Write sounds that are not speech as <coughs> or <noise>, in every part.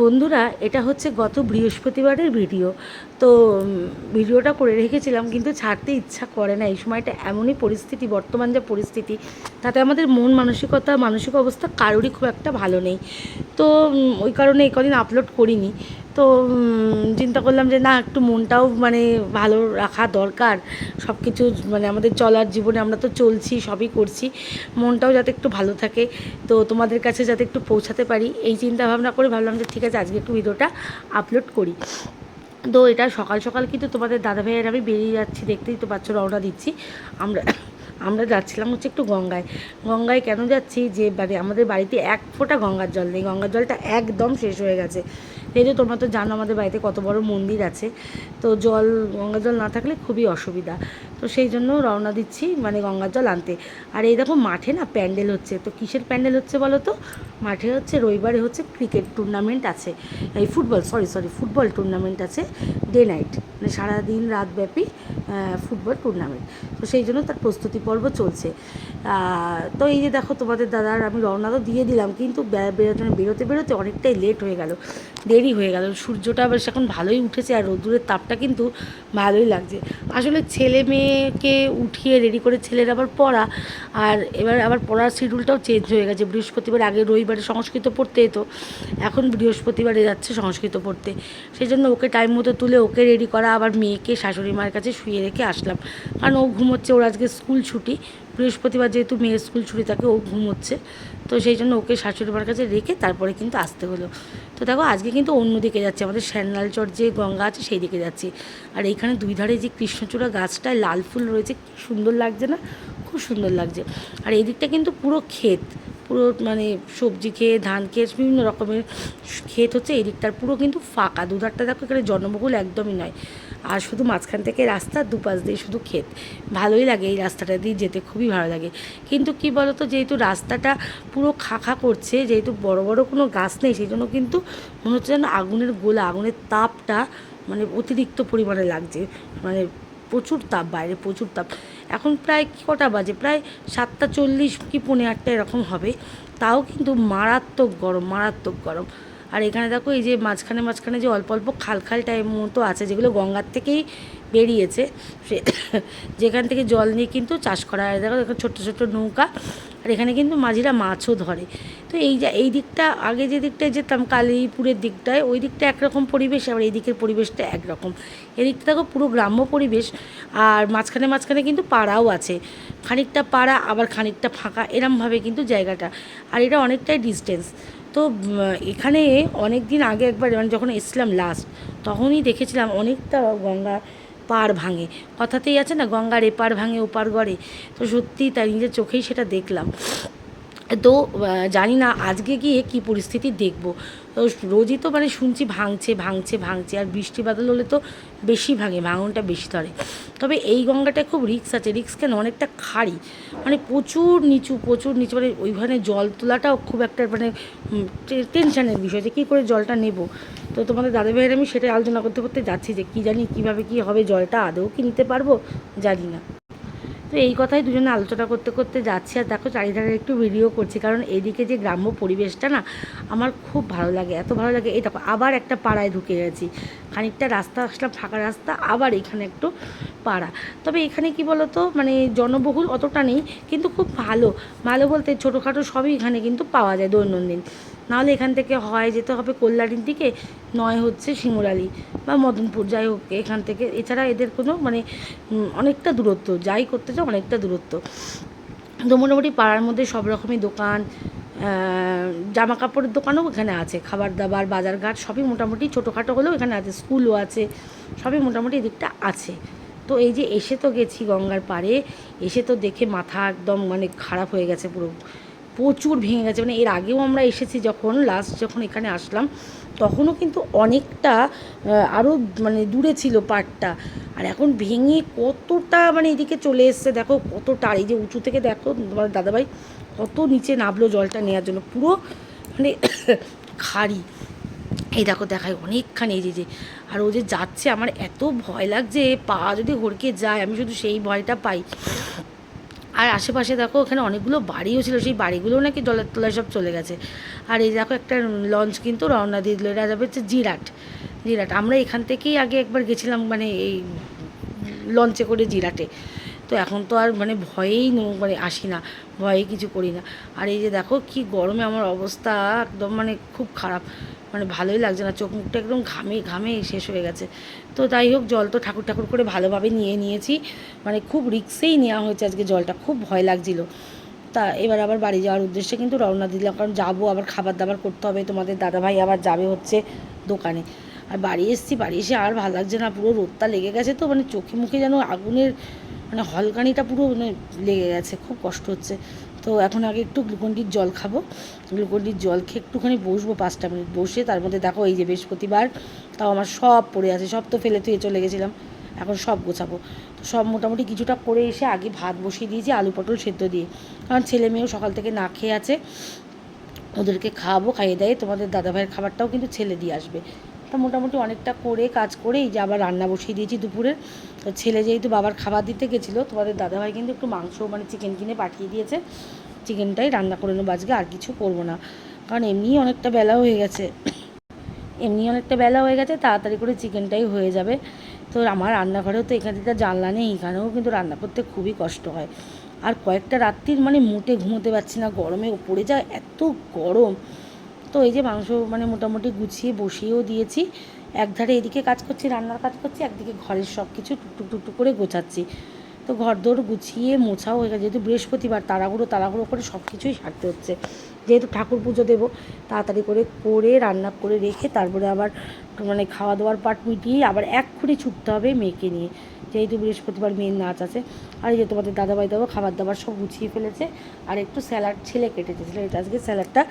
বন্ধুরা, এটা হচ্ছে গত বৃহস্পতিবারের ভিডিও। তো ভিডিওটা করে রেখেছিলাম, কিন্তু ছাড়তে ইচ্ছা করে না। এই সময়টা এমনই পরিস্থিতি, বর্তমান যা পরিস্থিতি, তাতে আমাদের মন মানসিকতা, মানসিক অবস্থা কারোরই খুব একটা ভালো নেই। তো ওই কারণে এই কদিন আপলোড করিনি। তো চিন্তা করলাম যে না, একটু মনটাও মানে ভালো রাখা দরকার। সব কিছু মানে আমাদের চলার জীবনে আমরা তো চলছি, সবই করছি। মনটাও যাতে একটু ভালো থাকে। তো তোমাদের কাছে যাতে একটু পৌঁছাতে পারি, এই চিন্তা ভাবনা করে ভাবলাম যে ঠিক আছে, আজকে একটু ভিডিওটা আপলোড করি। তো এটা সকাল সকাল কিন্তু তোমাদের দাদা ভাইয়ের আমি বেরিয়ে যাচ্ছি, দেখতেই তো পাচ্ছ, রওনা দিচ্ছি। আমরা আমরা যাচ্ছিলাম হচ্ছে একটু গঙ্গায়। গঙ্গায় কেন যাচ্ছি? যে মানে আমাদের বাড়িতে এক ফোঁটা গঙ্গার জল নেই। গঙ্গার জলটা একদম শেষ হয়ে গেছে। এই যে তোমরা তো জানো আমাদের বাড়িতে কত বড় মন্দির আছে, তো জল গঙ্গা জল না থাকলে খুবই অসুবিধা। তো সেই জন্য রওনা দিচ্ছি মানে গঙ্গার জল আনতে। আর এই দেখো মাঠে না প্যান্ডেল হচ্ছে, তো কিসের প্যান্ডেল হচ্ছে বলো তো? মাঠে হচ্ছে, রবিবারে হচ্ছে ক্রিকেট টুর্নামেন্ট আছে। এই football, sorry sorry, football tournament আছে, ডে নাইট। মানে সারাদিন রাতব্যাপী ফুটবল টুর্নামেন্ট তো সেই জন্য তার প্রস্তুতি পর্ব চলছে। তো এই যে দেখো তোমাদের দাদার আমি রওনা তো দিয়ে দিলাম, কিন্তু বেরোতে বেরোতে বেরোতে অনেকটাই লেট হয়ে গেল, দেরি হয়ে গেল। সূর্যটা আবার এখন ভালোই উঠেছে আর রোদ্দুরের তাপটা কিন্তু ভালোই লাগছে। আসলে ছেলে মেয়েকে উঠিয়ে রেডি করে ছেলের আবার পড়া, আর এবার আবার পড়ার শিডিউলটাও চেঞ্জ হয়ে গেছে। বৃহস্পতিবার আগে রবিবারে সংস্কৃত পড়তে হতো এখন বৃহস্পতিবারে যাচ্ছে সংস্কৃত পড়তে। সেই জন্য ওকে টাইম মতো তুলে ওকে রেডি করা, আবার মেয়েকে শাশুড়ি মায়ের কাছে শুয়ে রেখে আসলাম। কারণ ও ঘুমোচ্ছে, ওর আজকে স্কুল ছুটি। বৃহস্পতিবার যেহেতু মেয়ের স্কুল ছুটি থাকে, ও ঘুমোচ্ছে। তো সেই জন্য ওকে শাশুড়ি মার কাছে রেখে তারপরে কিন্তু আসতে হলো। তো দেখো, আজকে কিন্তু অন্য দিকে যাচ্ছে। আমাদের শ্যানলালচর যে গঙ্গা আছে, সেই দিকে যাচ্ছি। আর এইখানে দুই ধারে যে কৃষ্ণচূড়া গাছটায় লাল ফুল রয়েছে সুন্দর লাগছে না? খুব সুন্দর লাগছে। আর এই দিকটা কিন্তু পুরো ক্ষেত। পুরো মানে সবজি খেয়ে ধান খেয়ে বিভিন্ন রকমের ক্ষেত হচ্ছে এই দিকটার। পুরো কিন্তু ফাঁকা। দুধারটা দেখো, এখানে জনবহুল একদমই নয়। আর শুধু মাঝখান থেকে রাস্তা দুপাশ দিয়ে শুধু ক্ষেত। ভালোই লাগে এই রাস্তাটা দিয়ে যেতে, খুবই ভালো লাগে। কিন্তু কি বলতো, যেহেতু রাস্তাটা পুরো খাখা করছে, যেহেতু বড় বড় কোনো গাছ নেই সেই জন্য কিন্তু মনে হচ্ছে যেন আগুনের গোলা, আগুনের তাপটা মানে অতিরিক্ত পরিমাণে লাগছে। মানে প্রচুর তাপ, বাইরে প্রচুর তাপ। এখন প্রায় কটা বাজে? প্রায় সাতটা চল্লিশ কি পৌনে আটটা এরকম হবে। তাও কিন্তু মারাত্মক গরম মারাত্মক গরম। আর এখানে দেখো এই যে মাঝখানে মাঝখানে যে অল্প অল্প খাল খাল টাইপ মতো আছে, যেগুলো গঙ্গার থেকেই বেরিয়েছে। যেখান থেকে জল নিয়ে কিন্তু চাষ করা হয়। দেখো দেখো ছোট্ট ছোট্ট নৌকা। আর এখানে কিন্তু মাঝিরা মাছও ধরে। তো এই যে, এই দিকটা, আগে যে দিকটায় যেতাম, কালীপুরের দিকটায়, ওই দিকটা একরকম পরিবেশ, আবার এই দিকের পরিবেশটা একরকম। এদিকটা দেখো পুরো গ্রাম্য পরিবেশ, আর মাঝখানে মাঝখানে কিন্তু পাড়াও আছে। খানিকটা পাড়া, আবার খানিকটা ফাঁকা, এরমভাবে কিন্তু জায়গাটা। আর এটা অনেকটাই ডিস্টেন্স তো এখানে অনেক দিন আগে একবার মানে যখন এসছিলাম লাস্ট তখনই দেখেছিলাম অনেকটা গঙ্গা পার ভাঙে। কথাতেই আছে না, গঙ্গার এপার ভাঙে ওপার গড়ে। তো সত্যি তাই নিজের চোখেই সেটা দেখলাম। তো জানি না আজকে গিয়ে কি পরিস্থিতি দেখব। তো রোজই তো মানে শুনছি ভাঙছে ভাঙছে ভাঙছে। আর বৃষ্টি বাদল হলে তো বেশি ভাঙে, ভাঙনটা বেশি ধরে। তবে এই গঙ্গাটায় খুব রিক্স আছে। রিক্স কেন? অনেকটা খাড়ি। মানে প্রচুর নিচু প্রচুর নিচু। মানে ওইখানে জল তোলাটাও খুব একটা মানে টেনশানের বিষয় যে কী করে জলটা নেব? তো তোমাদের দাদা ভাইয়ের আমি সেটাই আলোচনা করতে করতে যাচ্ছি যে কী জানি কীভাবে কী হবে, জলটা আদৌ কি নিতে পারব জানি না। তো এই কথাই দুজনে আলোচনা করতে করতে যাচ্ছি আর দেখো চারিধারে একটু ভিডিও করছি কারণ এদিকে যে গ্রাম্য পরিবেশটা না আমার খুব ভালো লাগে, এত ভালো লাগে। এই দেখো আবার একটা পাড়ায় ঢুকে গেছি, খানিকটা রাস্তা আসলাম, ফাঁকা রাস্তা, আবার এখানে একটু পাড়া। তবে এখানে কি বলতো মানে জনবহুল অতটা নেই, কিন্তু খুব ভালো। ভালো বলতে ছোটোখাটো সবই এখানে কিন্তু পাওয়া যায় দৈনন্দিন। নাহলে এখান থেকে হয় যেতে হবে কল্যাণীর দিকে, নয় হচ্ছে শিমুরালি বা মদনপুর, যাই হোক, এখান থেকে। এছাড়া এদের কোনো মানে অনেকটা দূরত্ব, যাই করতে চাও অনেকটা দূরত্ব। তো মোটামুটি পাড়ার মধ্যে সব রকমই দোকান জামা কাপড়ের দোকানও এখানে আছে। খাবার দাবার, বাজারঘাট সবই মোটামুটি ছোটোখাটো হলেও এখানে আছে, স্কুলও আছে, সবই মোটামুটি এদিকটা আছে। তো এই যে এসে তো গেছি গঙ্গার পাড়ে, এসে তো দেখে মাথা একদম মানে খারাপ হয়ে গেছে পুরো। প্রচুর ভেঙে গেছে। মানে এর আগেও আমরা এসেছি যখন লাস্ট যখন এখানে আসলাম, তখনও কিন্তু অনেকটা আরও মানে দূরে ছিল পাড়টা। আর এখন ভেঙে কতটা মানে এদিকে চলে এসছে, দেখো কতটা। আর এই যে উঁচু থেকে দেখো তোমার দাদাভাই কত নিচে নামলো জলটা নেওয়ার জন্য। পুরো মানে <coughs> খাড়ি। এই দেখো দেখায় অনেকখানি এই যে যে। আর ও যে যাচ্ছে, আমার এত ভয় লাগছে, পা যদি হড়কে যায়, আমি শুধু সেই ভয়টা পাই। আর আশেপাশে দেখো ওখানে অনেকগুলো বাড়িও ছিল, সেই বাড়িগুলোও নাকি জলের তলায় সব চলে গেছে। আর এই দেখো একটা লঞ্চ কিন্তু রওনা দিয়ে দিল, এটা যাবে হচ্ছে জিরাট। জিরাট, আমরা এখান থেকেই আগে একবার গেছিলাম মানে এই লঞ্চে করে জিরাটে। তো এখন তো আর মানে ভয়েই মানে আসি না ভয়েই কিছু করি না। আর এই যে দেখো কি গরমে আমার অবস্থা একদম মানে খুব খারাপ। মানে ভালোই লাগছে না। চোখ মুখটা একদম ঘামে ঘামে শেষ হয়ে গেছে। তো যাই হোক, জল তো ঠাকুর ঠাকুর করে ভালোভাবে নিয়ে নিয়েছি। মানে খুব রিক্সেই নেওয়া হয়েছে আজকে জলটা, খুব ভয় লাগছিল। তা এবার আবার বাড়ি যাওয়ার উদ্দেশ্যে কিন্তু রওনা দিলাম, কারণ যাব, আবার খাবার দাবার করতে হবে। তোমাদের দাদাভাই আবার যাবে হচ্ছে দোকানে। আর বাড়ি এসেছি, বাড়ি এসে আর ভালো লাগছে না, পুরো রোদটা লেগে গেছে তো মানে চোখে মুখে যেন আগুনের মানে হলকানিটা পুরো মানে লেগে গেছে, খুব কষ্ট হচ্ছে। তো এখন আগে একটু গ্লুকন্ডির জল খাব। গ্লুকন্ডির জল খেয়ে একটুখানি বসবো পাঁচটা মিনিট বসে তার মধ্যে দেখো এই যে বৃহস্পতিবার, তাও আমার সব পড়ে আছে, সব তো ফেলে তুই চলে গেছিলাম, এখন সব গোছাবো। তো সব মোটামুটি কিছুটা করে এসে আগে ভাত বসিয়ে দিয়েছি, আলু পটল সেদ্ধ দিয়ে। কারণ ছেলে মেয়েও সকাল থেকে না খেয়ে আছে, ওদেরকে খাওয়াবো, খাইয়ে দেয় তোমাদের দাদাভাইয়ের খাবারটাও কিন্তু ছেলে দিয়ে আসবে। তা মোটামুটি অনেকটা করে কাজ করে এই যে আবার রান্না বসিয়ে দিয়েছি দুপুরের। তো ছেলে যেহেতু বাবার খাবার দিতে গেছিল, তোমাদের দাদাভাই কিন্তু একটু মাংস মানে চিকেন কিনে পাঠিয়ে দিয়েছে। চিকেনটাই রান্না করে নেব আজকে, আর কিছু করব না। কারণ এমনিই অনেকটা বেলা হয়ে গেছে। এমনি অনেকটা বেলা হয়ে গেছে, তাড়াতাড়ি করে চিকেনটাই হয়ে যাবে। তো আমার রান্নাঘরেও তো এখানে তো জানলা নেই, এখানেও কিন্তু রান্না করতে খুবই কষ্ট হয়। আর কয়েকটা রাত্রির মানে মোটে ঘুমোতে পারছি না, গরমে পড়ে যায়, এত গরম। তো এই যে মাংস মানে মোটামুটি গুছিয়ে বসিয়েও দিয়েছি। একধারে এদিকে কাজ করছি, রান্নার কাজ করছি, একদিকে ঘরের সব কিছু টুকটুক টুকটুক করে গোছাচ্ছি। তো ঘর দৌড় গুছিয়ে মোছাও হয়ে গেছে। যেহেতু বৃহস্পতিবার তাড়াহুড়ো তাড়াহুড়ো করে সব কিছুই সারতে হচ্ছে। যেহেতু ঠাকুর পুজো দেবো, তাড়াতাড়ি করে করে রান্না করে রেখে তারপরে আবার মানে খাওয়া দাওয়ার পাট মিটিয়ে আবার এক্ষুনি ছুটতে হবে মেয়েকে নিয়ে। যেহেতু বৃহস্পতিবার মেয়ের নাচ আছে। আর যে তোমাদের দাদাভাই দাদা খাবার দাবার সব গুছিয়ে ফেলেছে। আর একটু স্যালাড ছেলে কেটেছে। ছেলেটা আজকে স্যালাডটা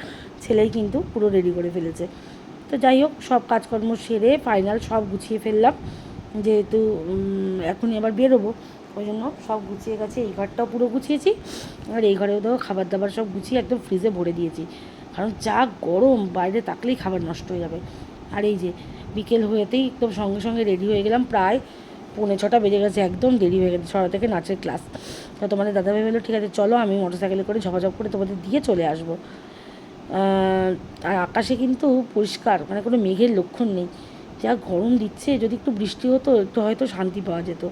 ছেলেই কিন্তু পুরো রেডি করে ফেলেছে। তো যাই হোক, সব কাজকর্ম সেরে ফাইনাল সব গুছিয়ে ফেললাম। যেহেতু এখনই আবার বেরোবো। ওই জন্য সব গুছিয়ে গেছে, এই ঘরটাও পুরো গুছিয়েছি। আর এই ঘরেও দেখো খাবার দাবার সব গুছিয়ে একদম ফ্রিজে ভরে দিয়েছি। কারণ যা গরম, বাইরে তাকলেই খাবার নষ্ট হয়ে যাবে। আর এই যে বিকেল হয়েতেই একদম সঙ্গে সঙ্গে রেডি হয়ে গেলাম, প্রায় পৌনে ছটা বেজে গেছে, একদম দেরি হয়ে গেছে ছটা থেকে নাচের ক্লাস তো তোমাদের দাদাভাই বলল, ঠিক আছে, চলো, আমি মোটর সাইকেলে করে ঝপাঝপ করে তোমাদের দিয়ে চলে আসব। আর আকাশে কিন্তু পরিষ্কার মানে কোনো মেঘের লক্ষণ নেই। যা গরম দিচ্ছে, যদি একটু বৃষ্টি হতো, একটু হয়তো শান্তি পাওয়া যেত।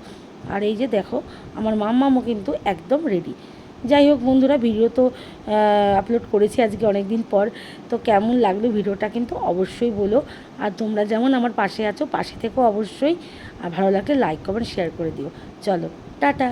আর এই যে দেখো, আমার মাম্মামও কিন্তু একদম রেডি যাই হোক বন্ধুরা ভিডিও তো আপলোড করেছি আজকে অনেক দিন পর, তো কেমন লাগল ভিডিওটা কিন্তু অবশ্যই বলো। আর তোমরা যেমন আমার পাশে আছো, পাশে থেকেও অবশ্যই, আর ভালো লাগলে লাইক কমেন্ট শেয়ার করে দিও। চলো, টাটা!